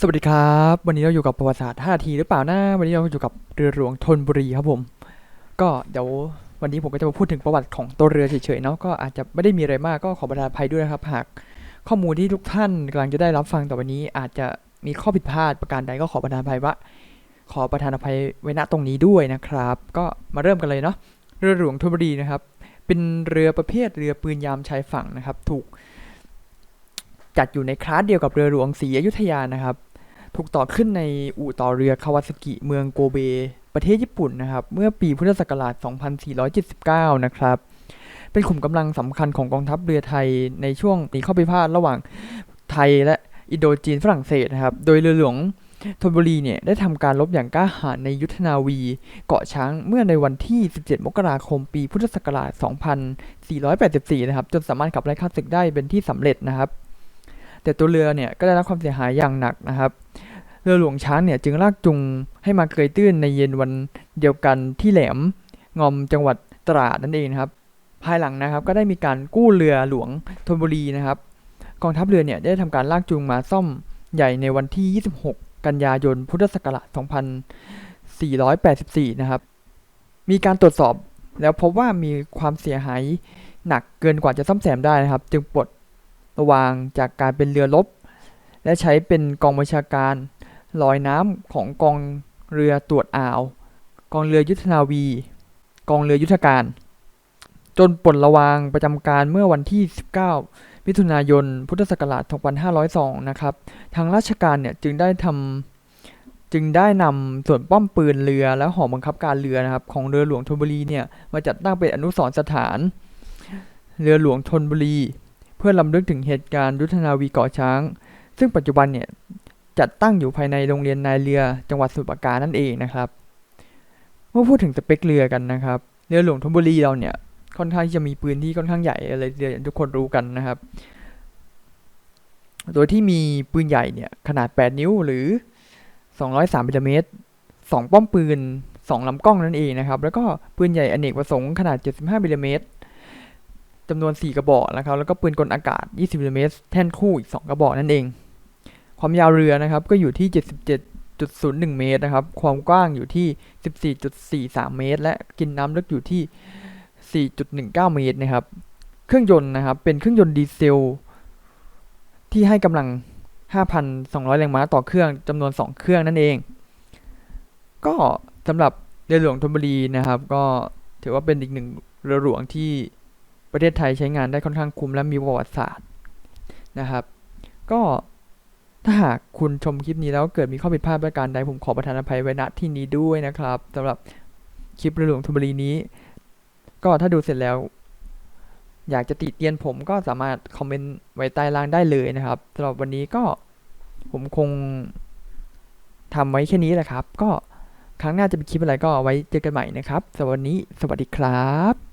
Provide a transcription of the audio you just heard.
สวัสดีครับ วันนี้เราอยู่กับประวัติศาสตร์5ทีหรือเปล่านะวันนี้เราอยู่กับเรือหลวงธนบุรีครับผม ก็เดี๋ยววันนี้ผมก็จะมาพูดถึงประวัติของตัวเรือเฉยๆเนาะก็อาจจะไม่ได้มีอะไรมากก็ขอประทานอภัยด้วยนะครับ หากข้อมูลที่ทุกท่านกำลังจะได้รับฟังต่อไปนี้ อาจจะมีข้อผิดพลาดประการใดก็ขอประทานอภัยว่าขอประทานอภัยไว้ณตรงนี้ด้วยนะครับ ก็มาเริ่มกันเลยเนาะเรือหลวงธนบุรีนะครับ เป็นเรือประเภทเรือปืนยามชายฝั่งนะครับ ถูกจัดอยู่ในคลาสเดียวกับเรือหลวงศรีอยุธยานะครับ ถูกต่อขึ้นในอู่ต่อเรือคาวาซากิเมืองโกเบ ประเทศญี่ปุ่นนะครับ เมื่อปีพุทธศักราช 2479 นะครับ เป็นขุมกำลังสำคัญของกองทัพเรือไทยในช่วงหนีข้อพิพาทระหว่างไทยและอินโดจีนฝรั่งเศสนะครับ โดยเรือหลวงธนบุรีเนี่ยได้ทำการรบอย่างกล้าหาญในยุทธนาวี เกาะช้างเมื่อในวันที่ 17 มกราคม ปีพุทธศักราช 2484 นะครับ จนสามารถขับไล่ข้าศึกได้เป็นที่สำเร็จนะครับ แต่ตัวเรือเนี่ยก็ได้รับความเสียหายอย่างหนักนะครับ เรือหลวงช้างเนี่ยจึงลากจูงให้มาเกยตื้นในเย็นวันเดียวกันที่แหลมงอมจังหวัดตราดนั่นเองครับ ภายหลังนะครับก็ได้มีการกู้เรือหลวงธนบุรีนะครับ กองทัพเรือเนี่ยได้ทำการลากจูงมาซ่อมใหญ่ในวันที่ 26 กันยายนพุทธศักราช 2484 นะครับ มีการตรวจสอบแล้วพบว่ามีความเสียหายหนักเกินกว่าจะซ่อมแซมได้นะครับ จึงปลดระวางจากการเป็นเรือรบและใช้เป็นกองบัญชาการ ลอยน้ำของกองเรือตรวจอ่าว กองเรือยุทธนาวี กองเรือยุทธการ จนปลดระวางประจำการเมื่อวันที่ 19 มิถุนายน พุทธศักราช 2502 นะครับ ทางราชการเนี่ยจึงได้ทำจึงได้นำส่วนป้อมปืนเรือและหอบังคับการเรือนะครับของเรือหลวงธนบุรีเนี่ยมาจัดตั้งเป็นอนุสรณ์สถาน เรือหลวงธนบุรี เพื่อลำลึกถึงเหตุการณ์ยุทธนาวีเกาะช้างซึ่งปัจจุบันเนี่ย จัดตั้งอยู่ภายในโรงเรียนนายเรือจังหวัดสมุทรปราการนั่นเองนะครับเมื่อพูดถึงสเปคเรือกันนะครับเรือหลวงธนบุรีเราเนี่ยค่อนข้างที่จะมีปืนที่ค่อนข้างใหญ่อะไรเรือย่างทุกคนรู้กันนะครับ โดยที่มีปืนใหญ่เนี่ยขนาด 8 นิ้วหรือ 203มิลลิเมตรสองป้อมปืน 2ลำกล้องนั่นเองนะครับ แล้วก็ปืนใหญ่อเนกประสงค์ขนาด 75มิลลิเมตรจำนวน 4 กระบอกนะครับ แล้วก็ปืนกลอากาศ 20มิลลิเมตรแท่นคู่อีก 2 กระบอกนั่นเอง ความยาวเรือนะครับก็อยู่ที่ 77.01 เมตรนะครับ ความกว้างอยู่ที่ 14.43 เมตร และกินน้ำลึกอยู่ที่ 4.19 เมตรนะครับ เครื่องยนต์นะครับเป็นเครื่องยนต์ดีเซล ที่ให้กำลัง 5,200 แรงม้าต่อเครื่องจำนวน 2 เครื่องนั่นเอง ก็สำหรับเรือหลวงธนบุรีนะครับ ก็ถือว่าเป็นอีกหนึ่งเรือหลวงที่ประเทศไทยใช้งานได้ค่อนข้างคุ้มและมีประวัติศาสตร์นะครับ ก็ ถ้าหากคุณชมคลิปนี้แล้วเกิดมีข้อผิดพลาดประการใดผมขอประทานอภัยไว้ณที่นี้ด้วยนะครับสำหรับคลิปเรือหลวงธนบุรีนี้ ก็ถ้าดูเสร็จแล้ว อยากจะติเตียนผมก็สามารถคอมเมนต์ไว้ใต้ล่างได้เลยนะครับสำหรับวันนี้ก็ผมคงทำไว้แค่นี้แหละครับ ก็ครั้งหน้าจะเป็นคลิปอะไรก็ไว้เจอกันใหม่นะครับสำหรับวันนี้สวัสดีครับ